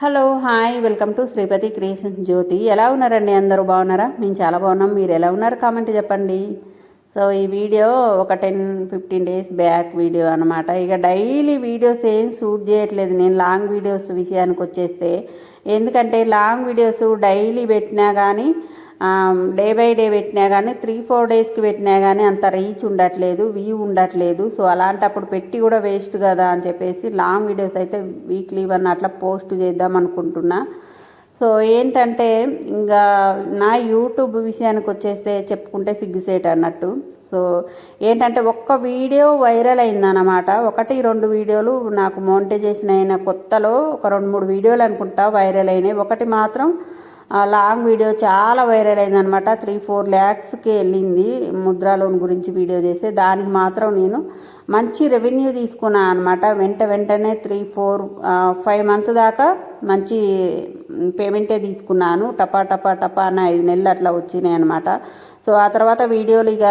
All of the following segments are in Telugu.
Hello hi welcome to Sripathi creation Jyothi. ఎలా ఉన్నారండి? అందరూ బాగున్నారా? మేము చాలా బాగున్నాం. మీరు ఎలా ఉన్నారు? కామెంట్ చెప్పండి. సో ఈ వీడియో ఒక ten fifteen days back video అనమాట ఇక డైలీ వీడియోస్ ఏం షూట్ చేయట్లేదు. నేను లాంగ్ వీడియోస్ విషయానికి వచ్చేస్తే. ఎందుకంటే లాంగ్ వీడియోస్ డైలీ పెట్టినా కానీ డే బై డే పెట్టినా కానీ త్రీ ఫోర్ డేస్కి పెట్టినా కానీ అంత రీచ్ ఉండట్లేదు వ్యూ ఉండట్లేదు. సో అలాంటప్పుడు పెట్టి కూడా వేస్ట్ కదా అని చెప్పేసి లాంగ్ వీడియోస్ అయితే వీక్లీ వన్ అట్లా పోస్ట్ చేద్దాం అనుకుంటున్నా. సో ఏంటంటే ఇంకా నా యూట్యూబ్ విషయానికి వచ్చేస్తే చెప్పుకుంటే సిగ్గుసేట్ అన్నట్టు. సో ఏంటంటే ఒక్క వీడియో వైరల్ అయిందన్నమాట. ఒకటి రెండు వీడియోలు నాకు మోనిటైజేషన్ అయిన కొత్తలో ఒక రెండు మూడు వీడియోలు అనుకుంటా వైరల్ అయినాయి. ఒకటి మాత్రం ఆ లాంగ్ వీడియో చాలా వైరల్ అయిందనమాట త్రీ ఫోర్ ల్యాక్స్కి వెళ్ళింది ముద్రా లోన్ గురించి వీడియో చేస్తే. దానికి మాత్రం నేను మంచి రెవెన్యూ తీసుకున్నాను అనమాట వెంట వెంటనే త్రీ ఫోర్ ఫైవ్ మంత్ దాకా మంచి పేమెంటే తీసుకున్నాను. టపా టపా టపా అని ఐదు నెలలు అట్లా వచ్చినాయి అనమాట సో ఆ తర్వాత వీడియోలు ఇక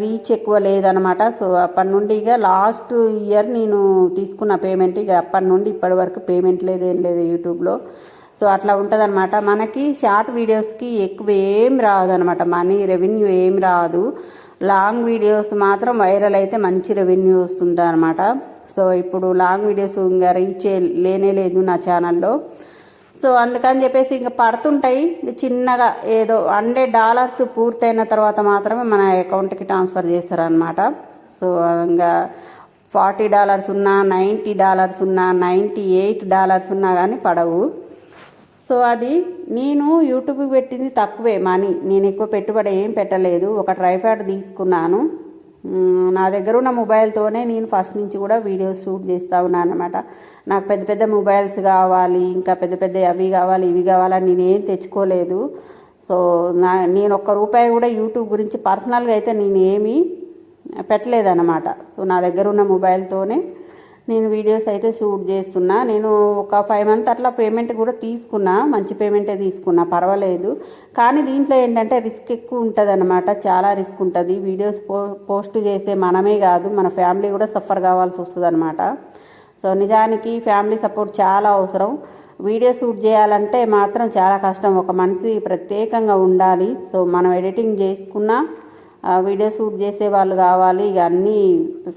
రీచ్ ఎక్కువ లేదనమాట సో అప్పటి నుండి ఇక లాస్ట్ ఇయర్ నేను తీసుకున్న పేమెంట్ ఇక అప్పటి నుండి ఇప్పటి వరకు పేమెంట్ లేదు ఏం లేదు యూట్యూబ్లో. సో అట్లా ఉంటుందన్నమాట. మనకి షార్ట్ వీడియోస్కి ఎక్కువ ఏం రాదనమాట మనీ రెవెన్యూ ఏం రాదు. లాంగ్ వీడియోస్ మాత్రం వైరల్ అయితే మంచి రెవెన్యూ వస్తుంటుంది అనమాట సో ఇప్పుడు లాంగ్ వీడియోస్ ఇంకా రీచ్ లేనే లేదు నా ఛానల్లో. సో అందుకని చెప్పేసి ఇంకా పడుతుంటాయి. చిన్నగా ఏదో హండ్రెడ్ డాలర్స్ పూర్తయిన తర్వాత మాత్రమే మన అకౌంట్కి ట్రాన్స్ఫర్ చేస్తారనమాట సో ఇంకా ఫార్టీ డాలర్స్ ఉన్నా నైంటీ డాలర్స్ ఉన్నా నైంటీ ఎయిట్ డాలర్స్ ఉన్నా కానీ పడవు. సో అది నేను యూట్యూబ్ పెట్టింది తక్కువే మనీ. నేను ఎక్కువ పెట్టుబడి ఏం పెట్టలేదు. ఒక ట్రైఫాడ్ తీసుకున్నాను. నా దగ్గర ఉన్న మొబైల్తోనే నేను ఫస్ట్ నుంచి కూడా వీడియోస్ షూట్ చేస్తూ ఉన్నాను అనమాట నాకు పెద్ద పెద్ద మొబైల్స్ కావాలి ఇంకా పెద్ద పెద్ద అవి కావాలి ఇవి కావాలని నేనేం తెచ్చుకోలేదు. సో నా నేను ఒక్క రూపాయి కూడా యూట్యూబ్ గురించి పర్సనల్గా అయితే నేను ఏమీ పెట్టలేదన్నమాట. సో నా దగ్గర ఉన్న మొబైల్తోనే నేను వీడియోస్ అయితే షూట్ చేస్తున్నా. నేను ఒక ఫైవ్ మంత్ అట్లా పేమెంట్ కూడా తీసుకున్నా. మంచి పేమెంటే తీసుకున్నా. పర్వాలేదు. కానీ దీంట్లో ఏంటంటే రిస్క్ ఎక్కువ ఉంటుందనమాట చాలా రిస్క్ ఉంటుంది. వీడియోస్ పో పోస్ట్ చేసే మనమే కాదు. మన ఫ్యామిలీ కూడా సఫర్ కావాల్సి వస్తుంది అనమాట సో నిజానికి ఫ్యామిలీ సపోర్ట్ చాలా అవసరం. వీడియో షూట్ చేయాలంటే మాత్రం చాలా కష్టం. ఒక మనిషి ప్రత్యేకంగా ఉండాలి. సో మనం ఎడిటింగ్ చేసుకున్నా వీడియో షూట్ చేసే వాళ్ళు కావాలి. ఇక అన్నీ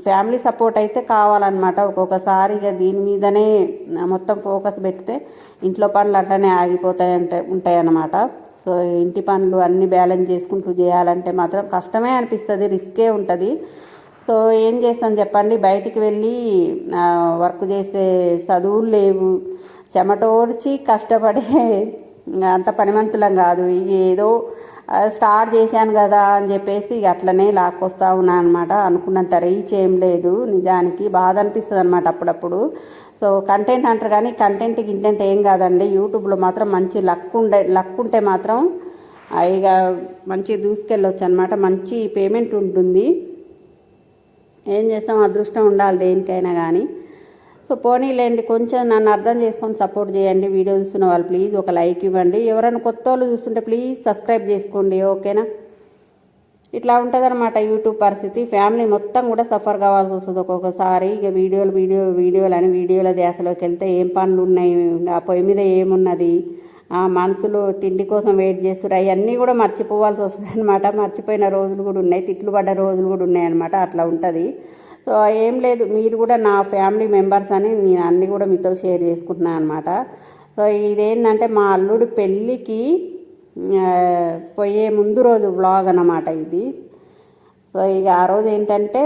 ఫ్యామిలీ సపోర్ట్ అయితే కావాలన్నమాట. ఒక్కొక్కసారి ఇక దీని మీదనే మొత్తం ఫోకస్ పెడితే ఇంట్లో పనులు అట్లనే ఆగిపోతాయి అంటే ఉంటాయి అన్నమాట సో ఇంటి పనులు అన్నీ బ్యాలెన్స్ చేసుకుంటూ చేయాలంటే మాత్రం కష్టమే అనిపిస్తుంది రిస్కే ఉంటుంది. సో ఏం చేస్తాను చెప్పండి? బయటికి వెళ్ళి వర్క్ చేసే చదువులు లేవు. చెమటోడ్చి కష్టపడే అంత పనిమంతులం కాదు. ఏదో స్టార్ట్ చేశాను కదా అని చెప్పేసి ఇక అట్లనే లాక్కొస్తా ఉన్నా అనమాట అనుకున్నంత రీచ్ ఏం లేదు. నిజానికి బాధ అనిపిస్తుంది అనమాట అప్పుడప్పుడు. సో కంటెంట్ అంటారు కానీ కంటెంట్ గింటెంట్ ఏం కాదండి. యూట్యూబ్లో మాత్రం మంచి లక్ ఉండే లక్ ఉంటే మాత్రం ఇక మంచి దూసుకెళ్ళొచ్చు అనమాట మంచి పేమెంట్ ఉంటుంది. ఏం చేస్తాం? అదృష్టం ఉండాలి దేనికైనా కానీ. సో పోనీలేండి కొంచెం నన్ను అర్థం చేసుకొని సపోర్ట్ చేయండి. వీడియో చూస్తున్న వాళ్ళు ప్లీజ్ ఒక లైక్ ఇవ్వండి. ఎవరైనా కొత్త వాళ్ళు చూస్తుంటే ప్లీజ్ సబ్స్క్రైబ్ చేసుకోండి ఓకేనా? ఇట్లా ఉంటుందన్నమాట యూట్యూబ్ పరిస్థితి. ఫ్యామిలీ మొత్తం కూడా సఫర్ కావాల్సి వస్తుంది ఒక్కొక్కసారి. ఇక వీడియోలు వీడియో వీడియోలు అని వీడియోల ధ్యాసలోకి వెళ్తే ఏం పనులు ఉన్నాయి ఆ పొయ్యి మీద ఏమున్నది ఆ మనసులో తిండి కోసం వెయిట్ చేస్తారు అవన్నీ కూడా మర్చిపోవాల్సి వస్తుంది అనమాట మర్చిపోయిన రోజులు కూడా ఉన్నాయి తిట్లు పడ్డ రోజులు కూడా ఉన్నాయి అనమాట అట్లా ఉంటుంది. సో ఏం లేదు. మీరు కూడా నా ఫ్యామిలీ మెంబర్స్ అని నేను అన్నీ కూడా మీతో షేర్ చేసుకుంటున్నాను అనమాట సో ఇదేంటంటే మా అల్లుడు పెళ్ళికి పోయే ముందు రోజు వ్లాగ్ అన్నమాట ఇది. సో ఇక ఆ రోజు ఏంటంటే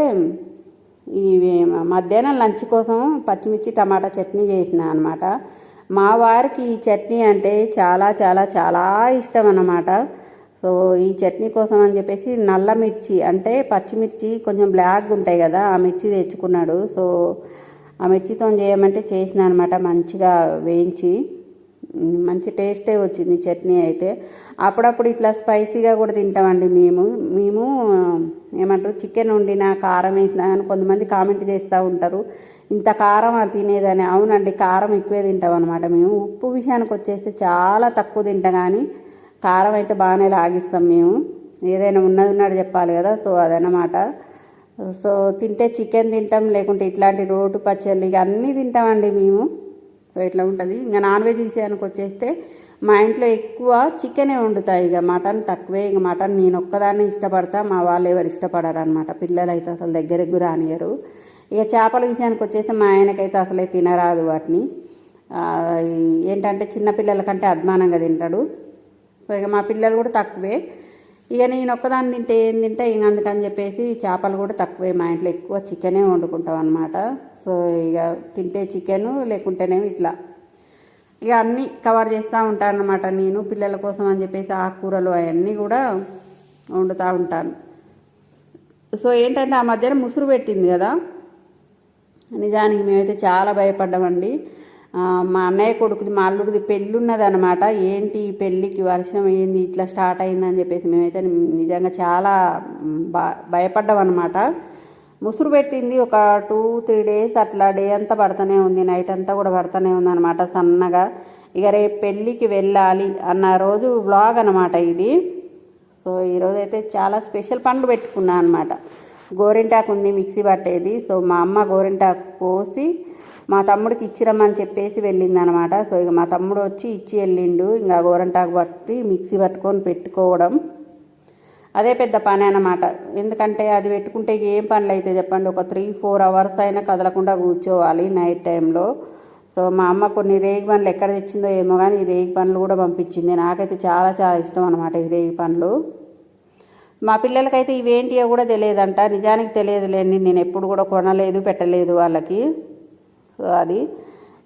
ఈ మధ్యాహ్నం లంచ్ కోసం పచ్చిమిర్చి టమాటా చట్నీ చేసిన అనమాట మా వారికి ఈ చట్నీ అంటే చాలా చాలా చాలా ఇష్టం అన్నమాట. సో ఈ చట్నీ కోసం అని చెప్పేసి నల్ల మిర్చి అంటే పచ్చిమిర్చి కొంచెం బ్లాక్ ఉంటాయి కదా ఆ మిర్చి తెచ్చుకున్నాడు. సో ఆ మిర్చితో చేయమంటే చేసిన అనమాట మంచిగా వేయించి. మంచి టేస్టే వచ్చింది చట్నీ అయితే. అప్పుడప్పుడు ఇట్లా స్పైసీగా కూడా తింటామండి మేము. మేము ఏమంటారు చికెన్ వండినా కారం వేసినా కానీ కొంతమంది కామెంట్ చేస్తూ ఉంటారు ఇంత కారం అది తినేదని. అవునండి కారం ఎక్కువే తింటాం అనమాట మేము. ఉప్పు విషయానికి వచ్చేస్తే చాలా తక్కువ తింటాం కానీ కారం అయితే బాగానే లాగిస్తాం మేము. ఏదైనా ఉన్నది ఉన్నట్టు చెప్పాలి కదా సో అదనమాట సో తింటే చికెన్ తింటాం లేకుంటే ఇట్లాంటి రోటు పచ్చళ్ళు ఇక అన్నీ తింటామండి మేము. సో ఇట్లా ఉంటుంది? ఇంకా నాన్ వెజ్ విషయానికి వచ్చేస్తే మా ఇంట్లో ఎక్కువ చికెనే వండుతాయి ఇక. మటన్ తక్కువే ఇక మటన్ నేను ఒక్కదాన్ని ఇష్టపడతా మా వాళ్ళు ఎవరు ఇష్టపడరు అనమాట పిల్లలు అయితే అసలు దగ్గరకు రానియరు. ఇక చేపల విషయానికి వచ్చేసి మా ఆయనకైతే అసలే తినరాదు వాటిని. ఏంటంటే చిన్నపిల్లల కంటే అద్మానంగా తింటాడు. సో ఇక మా పిల్లలు కూడా తక్కువే. ఇక నేను ఒక్కదాన్ని తింటే ఏం తింటే? ఇంక అందుకని చెప్పేసి చేపలు కూడా తక్కువే మా ఇంట్లో ఎక్కువ చికెనే వండుకుంటాం అనమాట సో ఇక తింటే చికెను లేకుంటేనేమి ఇట్లా. ఇక అన్నీ కవర్ చేస్తూ ఉంటాను అనమాట నేను పిల్లల కోసం అని చెప్పేసి ఆకుకూరలు అవన్నీ కూడా వండుతూ ఉంటాను. సో ఏంటంటే ఆ మధ్యన ముసురు పెట్టింది కదా? నిజానికి మేమైతే చాలా భయపడ్డామండి. మా అన్నయ్య కొడుకుది మా అల్లుడిది పెళ్ళి ఉన్నదనమాట ఏంటి ఈ పెళ్ళికి వర్షం ఏంది ఇట్లా స్టార్ట్ అయిందని చెప్పేసి మేమైతే నిజంగా చాలా బ భయపడ్డాం అనమాట ముసురు పెట్టింది ఒక టూ త్రీ డేస్ అట్లా డే అంతా పడుతూనే ఉంది నైట్ అంతా కూడా పడుతూనే ఉంది అనమాట సన్నగా. ఇక రేపు పెళ్ళికి వెళ్ళాలి అన్న రోజు వ్లాగ్ అనమాట ఇది. సో ఈరోజు అయితే చాలా స్పెషల్ పండ్లు పెట్టుకున్నాను అనమాట గోరింటాకు ఉంది మిక్సీ పట్టేది. సో మా అమ్మ గోరింటాకు కోసి మా తమ్ముడికి ఇచ్చిరమ్మని చెప్పేసి వెళ్ళిందనమాట. సో ఇక మా తమ్ముడు వచ్చి ఇచ్చి వెళ్ళిండు. ఇంకా గోరంటాకు పట్టి మిక్సీ పట్టుకొని పెట్టుకోవడం అదే పెద్ద పని అనమాట ఎందుకంటే అది పెట్టుకుంటే ఏం పనులు అయితే చెప్పండి. ఒక త్రీ ఫోర్ అవర్స్ అయినా కదలకుండా కూర్చోవాలి నైట్ టైంలో. సో మా అమ్మ కొన్ని రేగి పండ్లు ఎక్కడ తెచ్చిందో ఏమో కానీ ఈ రేగి పండ్లు కూడా పంపించింది. నాకైతే చాలా చాలా ఇష్టం అనమాట ఈ రేగి పండ్లు. మా పిల్లలకైతే ఇవేంటియో కూడా తెలియదంట. నిజానికి తెలియదులేండి నేను ఎప్పుడు కూడా కొనలేదు పెట్టలేదు వాళ్ళకి. సో అది.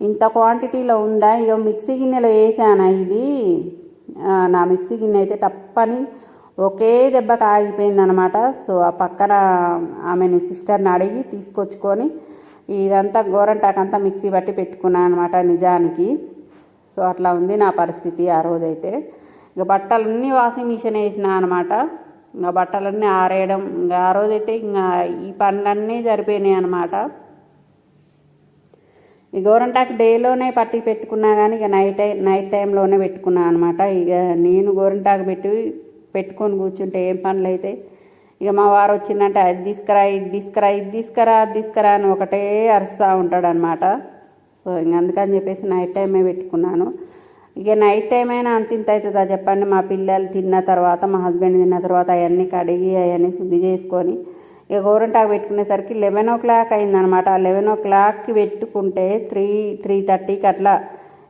ఇంత క్వాంటిటీలో ఉందా? ఇక మిక్సీ గిన్నెలో వేసానా ఇది? నా మిక్సీ గిన్నె అయితే తప్పని ఒకే దెబ్బకి ఆగిపోయింది అనమాట సో ఆ పక్కన ఆమెని సిస్టర్ని అడిగి తీసుకొచ్చుకొని ఇదంతా గోరంటాకంతా మిక్సీ పట్టి పెట్టుకున్నాను అనమాట నిజానికి. సో అట్లా ఉంది నా పరిస్థితి ఆ రోజైతే. ఇక బట్టలన్నీ వాషింగ్ మిషన్ వేసిన అనమాట. ఇంకా బట్టలన్నీ ఆరేయడం ఇంకా ఆ రోజైతే ఇంకా ఈ పనులన్నీ సరిపోయినాయి అనమాట. ఈ గోరంటాకు డేలోనే పట్టి పెట్టుకున్నా కానీ ఇక నైట్ నైట్ టైంలోనే పెట్టుకున్నా అనమాట ఇక నేను గోరంటాకు పెట్టి పెట్టుకొని కూర్చుంటే ఏం పనులు అయితే ఇక మా వారు వచ్చిందంటే అది తీసుకురా ఇది తీసుకురా ఇది తీసుకురా అది తీసుకురా అని ఒకటే అరుస్తూ ఉంటాడు అనమాట సో ఇంక అందుకని చెప్పేసి నైట్ టైమే పెట్టుకున్నాను. ఇక నైట్ టైం అయినా అంత ఇంత అవుతుందా చెప్పండి. మా పిల్లలు తిన్న తర్వాత మా హస్బెండ్ తిన్న తర్వాత అవన్నీ కడిగి అవన్నీ శుద్ధి చేసుకొని ఇక గోరంటాకు పెట్టుకునేసరికి లెవెన్ ఓ క్లాక్ అయిందనమాట. లెవెన్ ఓ క్లాక్కి పెట్టుకుంటే త్రీ త్రీ థర్టీకి అట్లా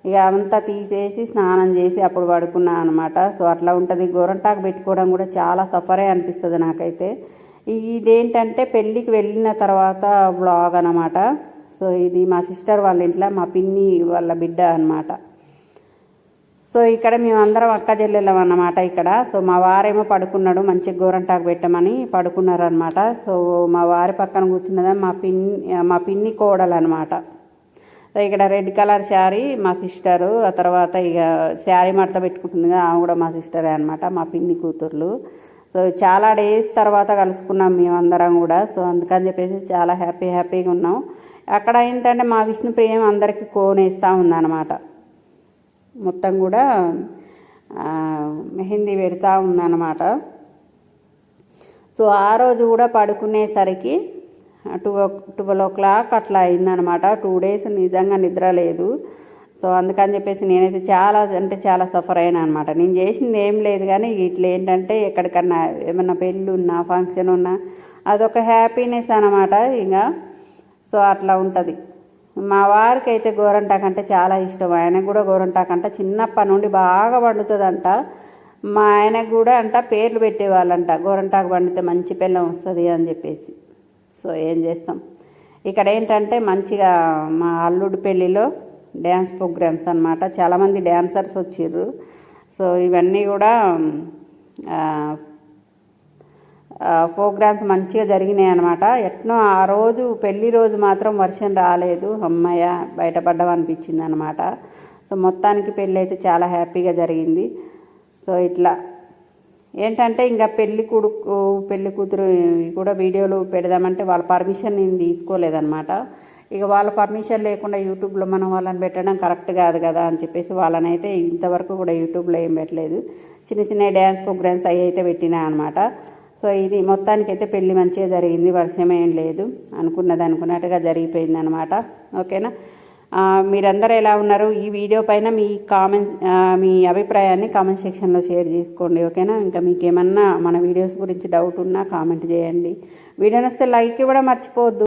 ఇక అంతా తీసేసి స్నానం చేసి అప్పుడు పడుకున్నా అనమాట. సో అట్లా ఉంటుంది. గోరంటాకు పెట్టుకోవడం కూడా చాలా సఫరే అనిపిస్తుంది నాకైతే. ఇదేంటంటే పెళ్ళికి వెళ్ళిన తర్వాత వ్లాగ్ అనమాట. సో ఇది మా సిస్టర్ వాళ్ళ ఇంట్లో మా పిన్ని వాళ్ళ బిడ్డ అనమాట. సో ఇక్కడ మేమందరం అక్క చెల్లెళ్ళం అన్నమాట ఇక్కడ. సో మా వారేమో పడుకున్నాడు మంచి గోరంటాకు పెట్టమని పడుకున్నారు అనమాట సో మా వారి పక్కన కూర్చున్నదా మా పిన్ని మా పిన్ని కోడలు అనమాట సో ఇక్కడ రెడ్ కలర్ శారీ మా సిస్టరు ఆ తర్వాత ఇక శారీ మడత పెట్టుకుంటుంది కదా ఆమె కూడా మా సిస్టరే అనమాట మా పిన్ని కూతుర్లు. సో చాలా డేస్ తర్వాత కలుసుకున్నాం మేమందరం కూడా. సో అందుకని చెప్పేసి చాలా హ్యాపీ హ్యాపీగా ఉన్నాం. అక్కడ ఏంటంటే మా విష్ణుప్రియం అందరికీ కోనేస్తూ ఉందన్నమాట. మొత్తం కూడా మెహందీ పెడతా ఉందన్నమాట. సో ఆ రోజు కూడా పడుకునేసరికి టూ ట్వెల్వ్ ఓ క్లాక్ అట్లా అయిందనమాట టూ డేస్ నిజంగా నిద్ర లేదు. సో అందుకని చెప్పేసి నేనైతే చాలా అంటే చాలా సఫర్ అయినా అనమాట నేను చేసింది ఏం లేదు కానీ ఇట్లా ఏంటంటే ఎక్కడికన్నా ఏమన్నా పెళ్ళి ఉన్నా ఫంక్షన్ ఉన్నా అదొక హ్యాపీనెస్ అనమాట ఇంకా సో అట్లా ఉంటుంది. మా వారికి అయితే గోరంటాకు అంటే చాలా ఇష్టం. ఆయనకు కూడా గోరంటాకు అంటే చిన్నప్పటి నుండి బాగా పండుతుందంట. మా ఆయనకు కూడా అంట పేర్లు పెట్టేవాళ్ళంట. గోరంటాకు పండితే మంచి పిల్లం వస్తుంది అని చెప్పేసి. సో ఏం చేస్తాం? ఇక్కడ ఏంటంటే మంచిగా మా అల్లుడు పెళ్ళిలో డ్యాన్స్ ప్రోగ్రామ్స్ అనమాట చాలామంది డ్యాన్సర్స్ వచ్చిర్రు. సో ఇవన్నీ కూడా ప్రోగ్రామ్స్ మంచిగా జరిగినాయి అనమాట ఎట్నో ఆ రోజు పెళ్ళి రోజు మాత్రం వర్షం రాలేదు. అమ్మయ్య బయటపడ్డం అనిపించింది అనమాట సో మొత్తానికి పెళ్ళి అయితే చాలా హ్యాపీగా జరిగింది. సో ఇట్లా. ఏంటంటే ఇంకా పెళ్ళి కొడుకు పెళ్ళి కూతురు కూడా వీడియోలు పెడదామంటే వాళ్ళ పర్మిషన్ నేను తీసుకోలేదనమాట ఇక వాళ్ళ పర్మిషన్ లేకుండా యూట్యూబ్లో మనం వాళ్ళని పెట్టడం కరెక్ట్ కాదు కదా అని చెప్పేసి వాళ్ళని అయితే ఇంతవరకు కూడా యూట్యూబ్లో ఏం పెట్టలేదు. చిన్న చిన్న డ్యాన్స్ ప్రోగ్రామ్స్ అవి అయితే పెట్టినా అనమాట సో ఇది మొత్తానికి అయితే మంచిగా జరిగింది వర్షం ఏం లేదు అనుకున్నది అనుకున్నట్టుగా జరిగిపోయింది అనమాట ఓకేనా మీరందరూ ఎలా ఉన్నారు? ఈ వీడియో పైన మీ కామెంట్ మీ అభిప్రాయాన్ని కామెంట్ సెక్షన్లో షేర్ చేసుకోండి ఓకేనా? ఇంకా మీకు ఏమన్నా మన వీడియోస్ గురించి డౌట్ ఉన్నా కామెంట్ చేయండి. వీడియో నస్తే లైక్ ఇవ్వడం మర్చిపోవద్దు.